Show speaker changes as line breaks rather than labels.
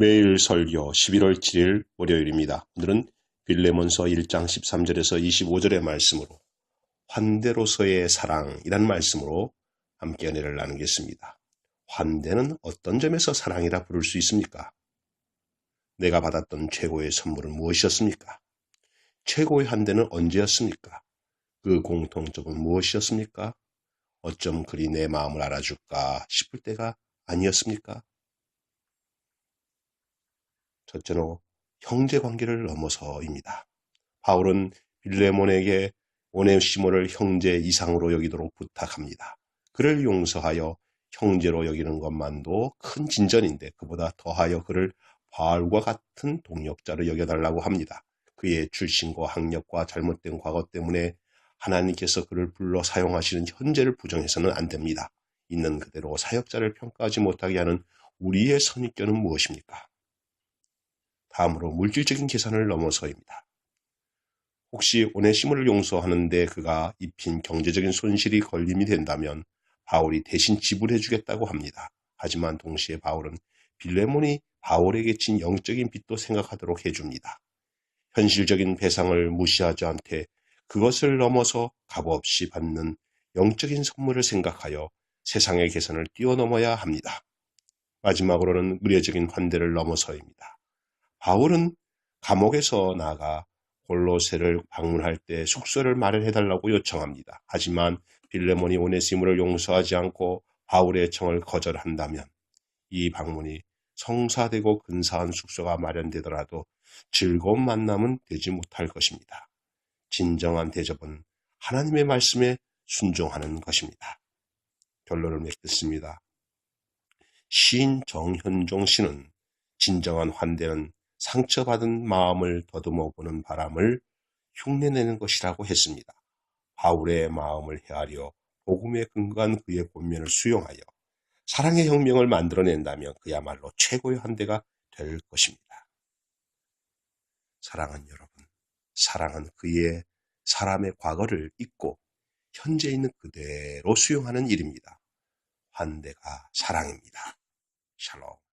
매일 설교 11월 7일 월요일입니다. 오늘은 빌레몬서 1장 13절에서 25절의 말씀으로 환대로서의 사랑이란 말씀으로 함께 은혜를 나누겠습니다. 환대는 어떤 점에서 사랑이라 부를 수 있습니까? 내가 받았던 최고의 선물은 무엇이었습니까? 최고의 환대는 언제였습니까? 그 공통점은 무엇이었습니까? 어쩜 그리 내 마음을 알아줄까 싶을 때가 아니었습니까? 첫째는 형제 관계를 넘어서입니다. 바울은 빌레몬에게 오네시모를 형제 이상으로 여기도록 부탁합니다. 그를 용서하여 형제로 여기는 것만도 큰 진전인데 그보다 더하여 그를 바울과 같은 동력자로 여겨달라고 합니다. 그의 출신과 학력과 잘못된 과거 때문에 하나님께서 그를 불러 사용하시는 현재를 부정해서는 안 됩니다. 있는 그대로 사역자를 평가하지 못하게 하는 우리의 선입견은 무엇입니까? 다음으로 물질적인 계산을 넘어서입니다. 혹시 오네시모를 용서하는데 그가 입힌 경제적인 손실이 걸림이 된다면 바울이 대신 지불해 주겠다고 합니다. 하지만 동시에 바울은 빌레몬이 바울에게 진 영적인 빚도 생각하도록 해줍니다. 현실적인 배상을 무시하지 않되 그것을 넘어서 값없이 받는 영적인 선물을 생각하여 세상의 계산을 뛰어넘어야 합니다. 마지막으로는 의례적인 환대를 넘어서입니다. 바울은 감옥에서 나가 골로새를 방문할 때 숙소를 마련해달라고 요청합니다. 하지만 빌레몬이 오네시무를 용서하지 않고 바울의 청을 거절한다면 이 방문이 성사되고 근사한 숙소가 마련되더라도 즐거운 만남은 되지 못할 것입니다. 진정한 대접은 하나님의 말씀에 순종하는 것입니다. 결론을 맺겠습니다. 시인 정현종 씨는 진정한 환대는 상처받은 마음을 더듬어 보는 바람을 흉내내는 것이라고 했습니다. 바울의 마음을 헤아려 복음에 근거한 그의 본면을 수용하여 사랑의 혁명을 만들어낸다면 그야말로 최고의 한대가 될 것입니다. 사랑하는 여러분, 사랑은 그의 사람의 과거를 잊고 현재 있는 그대로 수용하는 일입니다. 환대가 사랑입니다. 샬롬.